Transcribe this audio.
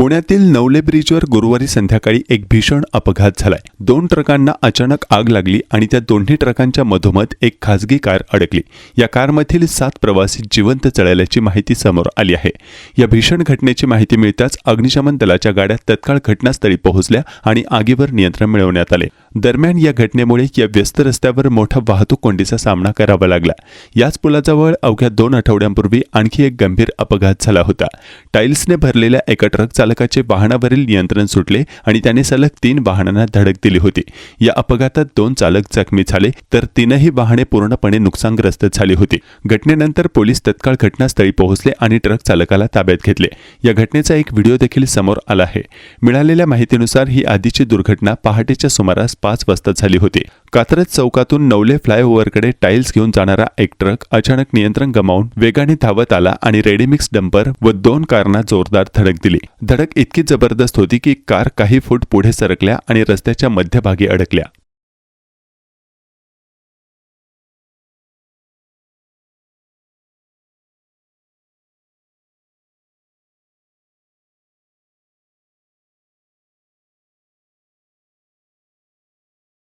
पुण्यातील नवले ब्रिजवर गुरुवारी संध्याकाळी एक भीषण अपघात झालाय. दोन ट्रकांना अचानक आग लागली आणि त्या दोन्ही ट्रकांच्या मधोमध एक खासगी कार अडकली. या कारमधील सात प्रवासी जिवंत जळाल्याची माहिती समोर आली आहे. या भीषण घटनेची माहिती मिळताच अग्निशमन दलाच्या गाड्या तत्काळ घटनास्थळी पोहोचल्या आणि आगीवर नियंत्रण मिळवण्यात आले. दरम्यान या घटनेमुळे या व्यस्त रस्त्यावर मोठा वाहतूक कोंडीचा सामना करावा लागला. याच पुलाजवळ अवघ्या दोन आठवड्यांपूर्वी आणखी एक गंभीर अपघात झाला होता. टाईल्सने भरलेल्या एका ट्रक चालकाचे वाहनावरील नियंत्रण सुटले आणि त्याने सलग तीन वाहनांना धडक दिली होती. या अपघातात दोन चालक जखमी झाले तर तीनही वाहने पूर्णपणे नुकसानग्रस्त झाली होती. घटनेनंतर पोलीस तत्काळ घटनास्थळी पोहोचले आणि ट्रक चालकाला ताब्यात घेतले. या घटनेचा एक व्हिडिओ देखील समोर आला आहे. मिळालेल्या माहितीनुसार ही आधीची दुर्घटना पहाटेच्या सुमारास पाच वाजता झाली होती. कात्रज चौकातून नवले फ्लायओव्हरकडे टाईल्स घेऊन जाणारा एक ट्रक अचानक नियंत्रण गमावून वेगाने धावत आला आणि रेडीमिक्स डंपर व दोन कारना जोरदार धडक दिली. धडक इतकी जबरदस्त होती की कार काही फूट पुढे सरकल्या आणि रस्त्याच्या मध्यभागी अडकल्या.